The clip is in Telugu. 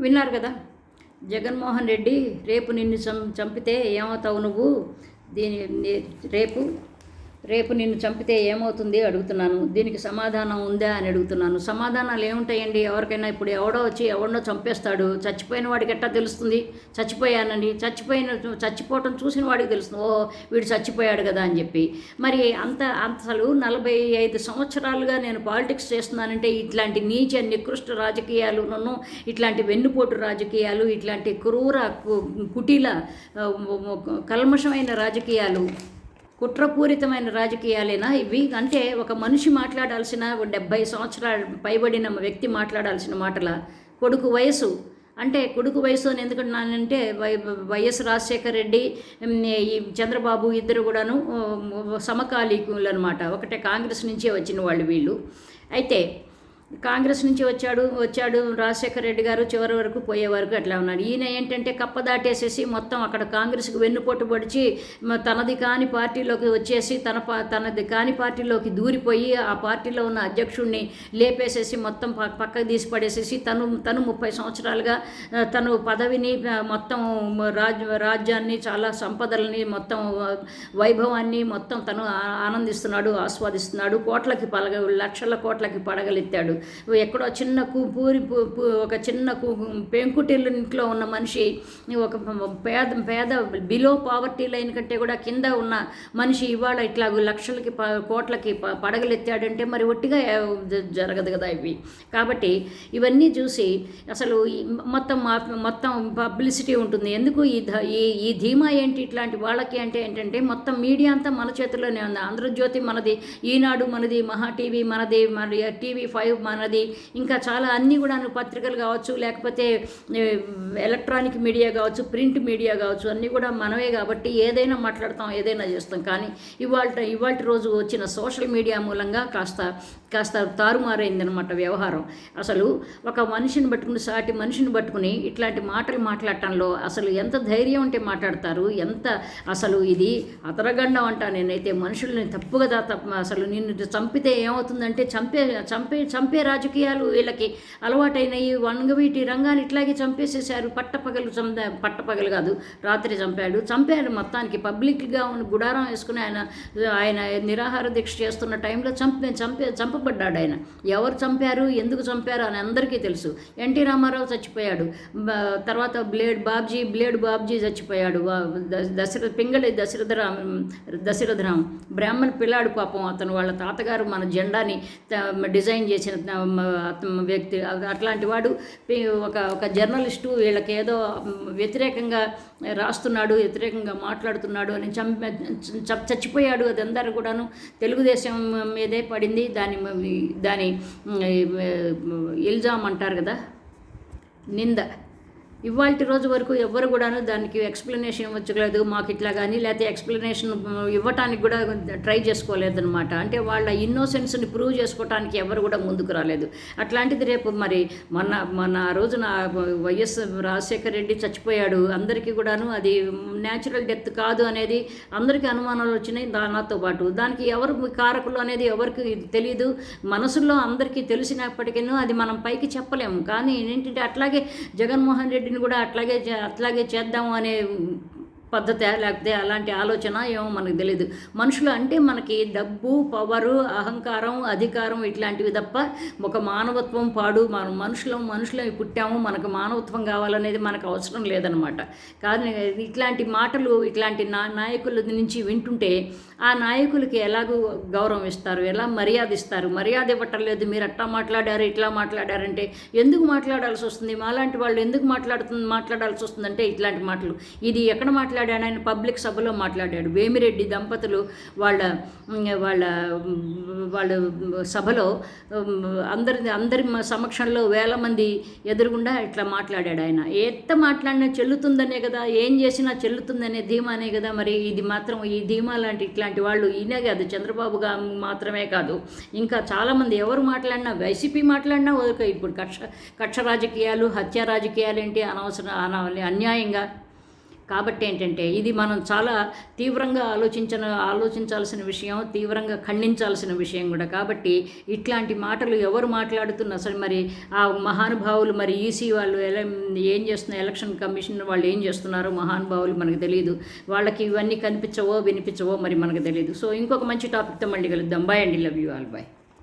విన్నారు కదా? జగన్మోహన్ రెడ్డి రేపు నిన్ను చం చంపితే ఏమవుతావు నువ్వు? దీని రేపు రేపు నిన్ను చంపితే ఏమవుతుంది అడుగుతున్నాను. దీనికి సమాధానం ఉందా అని అడుగుతున్నాను. సమాధానాలు ఏముంటాయండి? ఎవరికైనా ఇప్పుడు ఎవడో వచ్చి ఎవడో చంపేస్తాడు. చచ్చిపోయిన వాడికి ఎట్టా తెలుస్తుంది? చచ్చిపోయానని చచ్చిపోయిన చచ్చిపోవటం చూసిన వాడికి తెలుస్తుంది. ఓ వీడు చచ్చిపోయాడు కదా అని చెప్పి. మరి అంత అసలు నలభై ఐదు సంవత్సరాలుగా నేను పాలిటిక్స్ చేస్తున్నానంటే ఇట్లాంటి నీచ నికృష్ట రాజకీయాలు నన్ను ఇట్లాంటి వెన్నుపోటు రాజకీయాలు ఇట్లాంటి క్రూర కుటీల కుటిల కల్మషమైన రాజకీయాలు కుట్రపూరితమైన రాజకీయాలేనా ఇవి? అంటే ఒక మనిషి మాట్లాడాల్సిన డెబ్బై సంవత్సరాలు పైబడిన వ్యక్తి మాట్లాడాల్సిన మాటల? కొడుకు వయసు? అంటే కొడుకు వయసు అని ఎందుకంటున్నానంటే వై వైఎస్ రాజశేఖర రెడ్డి ఈ చంద్రబాబు ఇద్దరు కూడాను సమకాలీకులు అనమాట ఒకటే కాంగ్రెస్ నుంచే వచ్చిన వాళ్ళు వీళ్ళు. అయితే కాంగ్రెస్ నుంచి వచ్చాడు వచ్చాడు రాజశేఖర రెడ్డి గారు చివరి వరకు పోయే వరకు అట్లా ఉన్నాడు. ఈయన ఏంటంటే కప్ప దాటేసేసి మొత్తం అక్కడ కాంగ్రెస్కి వెన్నుపోటు పొడిచి తనది కాని పార్టీలోకి వచ్చేసి తన తనది కాని పార్టీలోకి దూరిపోయి ఆ పార్టీలో ఉన్న అధ్యక్షుడిని లేపేసేసి మొత్తం పక్కకు తీసి పడేసేసి తను తను ముప్పై సంవత్సరాలుగా తను పదవిని మొత్తం రాజ్ రాజ్యాన్ని చాలా సంపదల్ని మొత్తం వైభవాన్ని మొత్తం తను ఆనందిస్తున్నాడు ఆస్వాదిస్తున్నాడు. కోట్లకి పలగ లక్షల కోట్లకి పడగలెత్తాడు. ఎక్కడో చిన్న కూపూరి పు- ఒక చిన్న పెంకుటిల్లు ఇంట్లో ఉన్న మనిషి ఒక పేద పేద బిలో పావర్టీ లైన్ కంటే కూడా కింద ఉన్న మనిషి ఇవాళ ఇట్లా లక్షలకి ప- కోట్లకి పడగలెత్తాడంటే మరి ఒట్టిగా జరగదు కదా ఇవి. కాబట్టి ఇవన్నీ చూసి అసలు మొత్తం మా- మొత్తం పబ్లిసిటీ ఉంటుంది. ఎందుకు ఈ ధ- ఈ ఈ ధీమా ఏంటి ఇట్లాంటి వాళ్ళకి అంటే ఏంటంటే మొత్తం మీడియా అంతా మన చేతిలోనే ఉంది. ఆంధ్రజ్యోతి మనది ఈనాడు మనది మహా టీవీ మనది మరి టీవీ ఫైవ్ మనది. ఇంకా చాలా అన్నీ కూడా పత్రికలు కావచ్చు లేకపోతే ఎలక్ట్రానిక్ మీడియా కావచ్చు ప్రింట్ మీడియా కావచ్చు అన్నీ కూడా మనమే కాబట్టి ఏదైనా మాట్లాడతాం ఏదైనా చేస్తాం. కానీ ఇవాళ ఇవాళ రోజు వచ్చిన సోషల్ మీడియా మూలంగా కాస్త కాస్త తారుమారైందనమాట వ్యవహారం. అసలు ఒక మనిషిని పట్టుకుని సాటి మనిషిని పట్టుకుని ఇట్లాంటి మాటలు మాట్లాడటంలో అసలు ఎంత ధైర్యం ఉంటే మాట్లాడతారు ఎంత అసలు ఇది అతరగండం అంట నేనైతే మనుషుల్ని తప్పుగా తప్ప అసలు నిన్ను చంపితే ఏమవుతుందంటే చంపే చంపే చంపే రాజకీయాలు. వీళ్ళకి అలవాటైనవి వంగవీటి రంగాన్ని ఇట్లాగే చంపేసేసారు పట్టపగలు చంప పట్టపగలు కాదు రాత్రి చంపాడు. చంపాడు మొత్తానికి. పబ్లిక్గా ఉన్న గుడారం వేసుకుని ఆయన ఆయన నిరాహార దీక్ష చేస్తున్న టైంలో చంపే చంపే చంపబడ్డాడు ఆయన. ఎవరు చంపారు? ఎందుకు చంపారు? అని అందరికీ తెలుసు. ఎన్టీ రామారావు చచ్చిపోయాడు. తర్వాత బ్లేడ్ బాబ్జీ బ్లేడ్ బాబ్జీ చచ్చిపోయాడు. దశరథ పింగళి దశరథరామ్ దశరథరామ్. బ్రాహ్మణ్ పిల్లాడు పాపం. అతను వాళ్ళ తాతగారు మన జెండాని డిజైన్ చేసిన వ్యక్తి అట్లాంటి వాడు ఒక ఒక జర్నలిస్టు వీళ్ళకి ఏదో వ్యతిరేకంగా రాస్తున్నాడు వ్యతిరేకంగా మాట్లాడుతున్నాడు అని చంప చ- చచ్చిపోయాడు అది అందరూ కూడాను తెలుగుదేశం మీదే పడింది. దాని దాని ఇల్జామ్ అంటారు కదా నింద. ఇవాళ రోజు వరకు ఎవ్వరు కూడాను దానికి ఎక్స్ప్లెనేషన్ ఇవ్వచ్చలేదు మాకు ఇట్లా కానీ లేకపోతే ఎక్స్ప్లెనేషన్ ఇవ్వటానికి కూడా ట్రై చేసుకోలేదన్నమాట. అంటే వాళ్ళ ఇన్నోసెన్స్ని ప్రూవ్ చేసుకోవటానికి ఎవరు కూడా ముందుకు రాలేదు. అట్లాంటిది రేపు మరి మన మన రోజున వైఎస్ రాజశేఖర రెడ్డి చచ్చిపోయాడు. అందరికీ కూడాను అది న్యాచురల్ డెత్ కాదు అనేది అందరికీ అనుమానాలు వచ్చినాయి దానితో పాటు. దానికి ఎవరు కారకులు అనేది ఎవరికి తెలియదు మనసులో అందరికీ తెలిసినప్పటికీ అది మనం పైకి చెప్పలేము. కానీ ఏంటంటే అట్లాగే జగన్మోహన్ రెడ్డిని కూడా అట్లాగే చే- అట్లాగే చేద్దాము అనే పద్ధతి లేకపోతే అలాంటి ఆలోచన ఏమో మనకు తెలియదు మనుషులు అంటే మనకి డబ్బు పవరు అహంకారం అధికారం ఇట్లాంటివి తప్ప ఒక మానవత్వం పాడు. మనం మనుషులం మనుషులం పుట్టాము. మనకు మానవత్వం కావాలనేది మనకు అవసరం లేదనమాట. కానీ ఇట్లాంటి మాటలు ఇట్లాంటి నా నాయకుల నుంచి వింటుంటే ఆ నాయకులకి ఎలాగూ గౌరవం ఇస్తారు? ఎలా మర్యాద ఇస్తారు? మర్యాద ఇవ్వటం లేదు మీరు అట్టా మాట్లాడారు ఇట్లా మాట్లాడారంటే ఎందుకు మాట్లాడాల్సి వస్తుంది? మాలాంటి వాళ్ళు ఎందుకు మాట్లాడుతుంది మాట్లాడాల్సి వస్తుందంటే ఇట్లాంటి మాటలు. ఇది ఎక్కడ మాట్లాడాడు ఆయన పబ్లిక్ సభలో మాట్లాడాడు. వేమిరెడ్డి దంపతులు వాళ్ళ వాళ్ళ వాళ్ళ సభలో అందరి అందరి సమక్షంలో వేల మంది ఎదురుగుండా ఇట్లా మాట్లాడాడు ఆయన. ఎంత మాట్లాడినా చెల్లుతుందనే కదా ఏం చేసినా చెల్లుతుందనే ధీమానే కదా మరి. ఇది మాత్రం ఈ ధీమా లాంటి ఇట్లాంటి వాళ్ళు ఈయనే కాదు చంద్రబాబు మాత్రమే కాదు. ఇంకా చాలామంది ఎవరు మాట్లాడినా వైసీపీ మాట్లాడినా ఓకే ఇప్పుడు కక్ష కక్ష రాజకీయాలు హత్య రాజకీయాలు ఏంటి అనవసరం అన- అన్యాయంగా? కాబట్టి ఏంటంటే ఇది మనం చాలా తీవ్రంగా ఆలోచించిన ఆలోచించాల్సిన విషయం తీవ్రంగా ఖండించాల్సిన విషయం కూడా. కాబట్టి ఇట్లాంటి మాటలు ఎవరు మాట్లాడుతున్నా సరే మరి ఆ మహానుభావులు మరి ఈసీ వాళ్ళు ఎలా ఏం చేస్తున్నారు ఎలక్షన్ కమిషన్ వాళ్ళు ఏం చేస్తున్నారో మహానుభావులు మనకు తెలియదు వాళ్ళకి ఇవన్నీ కనిపించవో వినిపించవో మరి మనకు తెలియదు సో ఇంకొక మంచి టాపిక్తో మళ్ళీ కలుద్దాం. బాయ్ అండి. Love you all bye